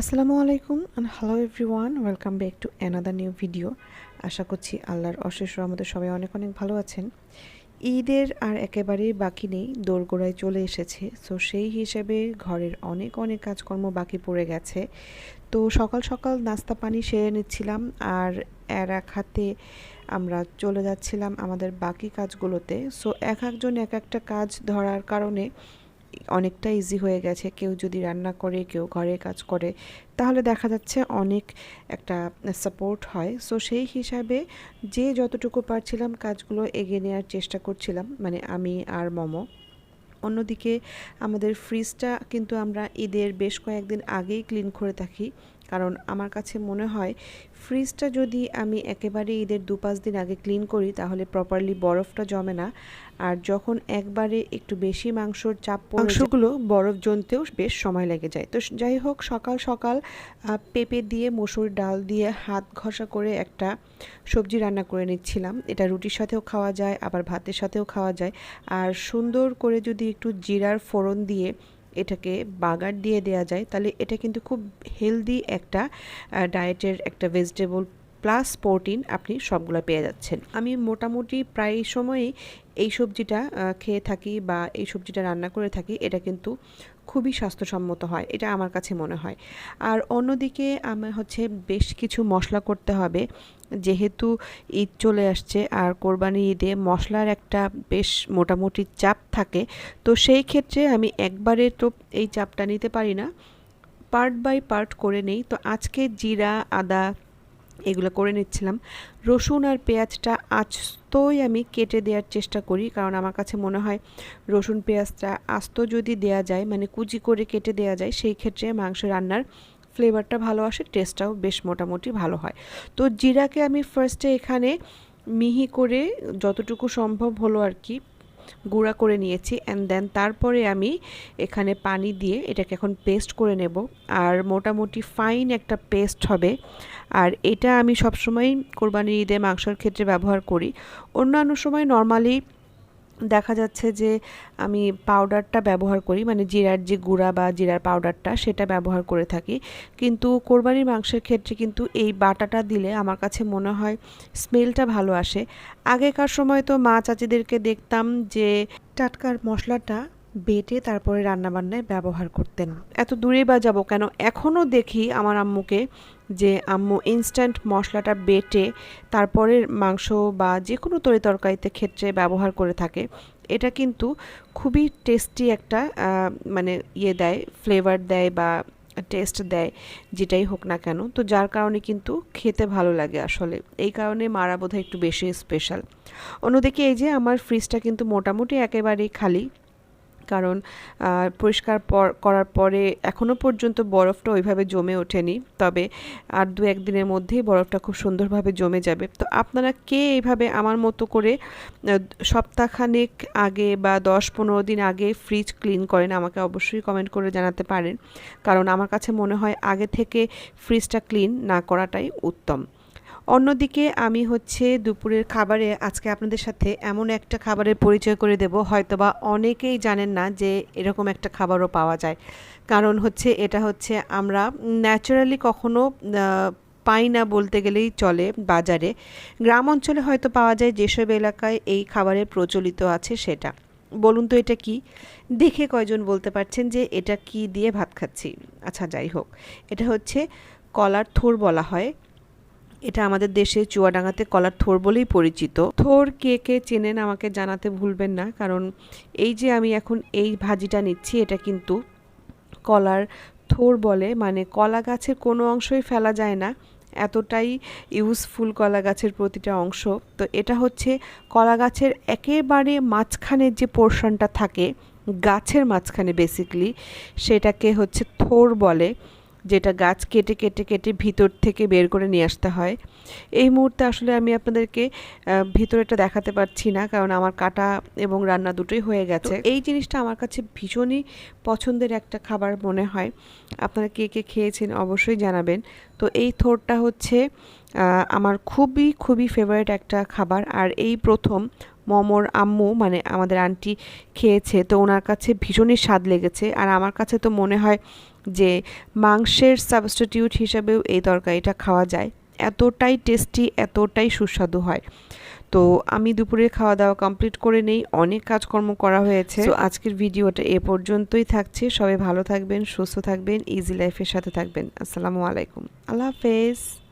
আসসালামু আলাইকুম and hello everyone welcome back to another new video আশা করছি আল্লাহর অশেষ রহমতে সবাই অনেক অনেক ভালো আছেন। ঈদের আর একেবারেই বাকি নেই, দোরগোড়ায় চলে এসেছে। সো সেই হিসেবে ঘরের অনেক অনেক কাজকর্ম বাকি পড়ে গেছে। তো সকাল সকাল নাস্তা পানি সেরে নিচ্ছিলাম আর এর এক হাতে আমরা চলে যাচ্ছিলাম আমাদের বাকি কাজগুলোতে। সো এক একজন এক একটা কাজ ধরার কারণে অনেকটা ইজি হয়ে গেছে। কেউ যদি রান্না করে, কেউ ঘরে কাজ করে, তাহলে দেখা যাচ্ছে অনেক একটা সাপোর্ট হয়। সো সেই হিসাবে যে যতটুকু পারছিলাম কাজগুলো এগিয়ে নেওয়ার চেষ্টা করছিলাম মানে আমি আর মমো। অন্যদিকে আমাদের ফ্রিজটা কিন্তু আমরা ঈদের বেশ কয়েকদিন আগেই ক্লিন করে থাকি। কারণ আমার কাছে মনে হয় ফ্রিজটা যদি আমি একেবারে ঈদের দু পাঁচ দিন আগে ক্লিন করি, তাহলে প্রপারলি বরফটা জমে না। আর যখন একবারে একটু বেশি মাংসর চাপ মাংসগুলো বরফ জমতেও বেশ সময় লেগে যায়। তো যাই হোক, সকাল সকাল পেঁপে দিয়ে, মসুর ডাল দিয়ে হাত ঘষা করে একটা সবজি রান্না করে নিচ্ছিলাম। এটা রুটির সাথেও খাওয়া যায়, আবার ভাতের সাথেও খাওয়া যায়। আর সুন্দর করে যদি একটু জিরার ফোড়ন দিয়ে এটাকে বাগার দিয়ে দেওয়া যায়, তাহলে এটা কিন্তু খুব হেলদি একটা ডায়েটের একটা ভেজিটেবল প্লাস প্রোটিন আপনি সবগুলো পেয়ে যাচ্ছেন। আমি মোটামুটি প্রায় সময়ই এই সবজিটা খেয়ে থাকি বা এই সবজিটা রান্না করে থাকি, এটা কিন্তু খুবই স্বাস্থ্যসম্মত হয়, এটা আমার কাছে মনে হয়। আর অন্যদিকে আমার হচ্ছে বেশ কিছু মশলা করতে হবে, যেহেতু ঈদ চলে আসছে আর কোরবানি ঈদে মশলার একটা বেশ মোটামুটি চাপ থাকে, তো সেই ক্ষেত্রে আমি একবারে তো এই চাপটা নিতে পারি না। পার্ট বাই পার্ট করে নেই, তো আজকে জিরা, আদা এগুলো করে নিচ্ছিলাম। রসুন আর পেঁয়াজটা আস্তই আমি কেটে দেওয়ার চেষ্টা করি, কারণ আমার কাছে মনে হয় রসুন পেঁয়াজটা আস্ত যদি দেয়া যায় মানে কুচি করে কেটে দেওয়া যায়, সেই ক্ষেত্রে মাংস রান্নার ফ্লেভারটা ভালো আসে, টেস্টটাও বেশ মোটামুটি ভালো হয়। তো জিরাকে আমি ফার্স্টে এখানে মিহি করে যতটুকু সম্ভব হলো আর কি গুঁড়া করে নিয়েছি অ্যান্ড দেন তারপরে আমি এখানে পানি দিয়ে এটাকে এখন পেস্ট করে নেব। আর মোটামুটি ফাইন একটা পেস্ট হবে। আর এটা আমি সবসময় কোরবানির ঈদে মাংসর ক্ষেত্রে ব্যবহার করি। অন্যান্য সময় নর্মালি দেখা যাচ্ছে যে আমি পাউডারটা ব্যবহার করি মানে জিরার যে গুঁড়া বা জিরার পাউডারটা সেটা ব্যবহার করে থাকি। কিন্তু কোরবানির মাংসের ক্ষেত্রে কিন্তু এই বাটাটা দিলে আমার কাছে মনে হয় স্মেলটা ভালো আসে। আগেকার সময় তো মা চাচিদেরকে দেখতাম যে টাটকার মশলাটা বেটে তারপরে রান্নাবান্নায় ব্যবহার করতেন। এত দূরে বা যাব কেন? এখনও দেখি আমার আম্মুকে যে, আম্মু ইনস্ট্যান্ট মশলাটা বেটে তারপরে মাংস বা যে কোনো তরি তরকারিতে ক্ষেত্রে ব্যবহার করে থাকে। এটা কিন্তু খুবই টেস্টি একটা মানে ইয়ে দেয় ফ্লেভার দেয় বা টেস্ট দেয়, যেটাই হোক না কেন। তো যার কারণে কিন্তু খেতে ভালো লাগে আসলে। এই কারণে মারা বোধহয় একটু বেশি স্পেশাল অন্যদিকে এই যে, আমার ফ্রিজটা কিন্তু মোটামুটি একেবারেই খালি। কারণ পরিষ্কার পর, করার পরে এখনও পর্যন্ত বরফটা ওইভাবে জমে ওঠেনি। তবে আর দু একদিনের মধ্যেই বরফটা খুব সুন্দরভাবে জমে যাবে। তো আপনারা কে এইভাবে আমার মতো করে সপ্তাহখানেক আগে বা দশ পনেরো দিন আগে ফ্রিজ ক্লিন করেন, আমাকে অবশ্যই কমেন্ট করে জানাতে পারেন। কারণ আমার কাছে মনে হয় আগে থেকে ফ্রিজটা ক্লিন না করাটাই উত্তম। অন্যদিকে আমি হচ্ছে দুপুরের খাবারে আজকে আপনাদের সাথে এমন একটা খাবারের পরিচয় করে দেব, হয়তোবা অনেকেই জানেন না যে এরকম একটা খাবারও পাওয়া যায়। কারণ হচ্ছে এটা হচ্ছে আমরা ন্যাচারালি কখনো পাই না বলতে গেলেই চলে বাজারে। গ্রাম অঞ্চলে হয়তো পাওয়া যায়, যেসব এলাকায় এই খাবারের প্রচলিত আছে সেটা। বলুন তো এটা কি? দেখে কয়জন বলতে পারছেন যে এটা কি দিয়ে ভাত খাচ্ছি? আচ্ছা যাই হোক। এটা হচ্ছে কলার থোর বলা হয়। এটা আমাদের দেশে চুয়াডাঙ্গাতে কলার থোর বলেই পরিচিত। থোর কে কে চেনেন আমাকে জানাতে ভুলবেন না, কারণ এই যে আমি এখন এই ভাজিটা নিচ্ছি, এটা কিন্তু কলার থোর বলে মানে কলা গাছের কোনো অংশই ফেলা যায় না, এতটাই ইউজফুল কলা গাছের প্রতিটা অংশ। তো এটা হচ্ছে কলা গাছের একেবারে মাঝখানের যে পোর্শনটা থাকে, গাছের মাঝখানে বেসিকলি সেটাকে হচ্ছে থোর বলে। যেটা গাছ কেটে কেটে কেটে ভিতর থেকে বের করে নিয়ে আসতে হয়। এই মুহূর্তে আসলে আমি আপনাদেরকে ভিতরেটা দেখাতে পারছি না কারণ আমার কাটা এবং রান্না দুটোই হয়ে গেছে। এই জিনিসটা আমার কাছে ভীষণই পছন্দের একটা খাবার মনে হয়। আপনারা কে কে খেয়েছেন অবশ্যই জানাবেন। তো এই থোরটা হচ্ছে আমার খুবই খুবই ফেভারিট একটা খাবার। আর এই প্রথম মমর আম্মু মানে আমাদের আন্টি খেয়েছে তো ওনার কাছে ভীষণই স্বাদ লেগেছে। আর আমার কাছে তো মনে হয় যে মাংসের সাবস্টিটিউট হিসাবেও এই তরকারিটা খাওয়া যায়। এতটাই টেস্টি এতটাই সুস্বাদু হয়। তো আমি দুপুরে খাওয়া দাওয়া কমপ্লিট করে নেই অনেক কাজকর্ম করা হয়েছে। তো আজকের ভিডিওটা এ পর্যন্তই থাকছে। সবাই ভালো থাকবেন সুস্থ থাকবেন ইজি লাইফের সাথে থাকবেন। আসসালামু আলাইকুম। আল্লাহ হাফেজ।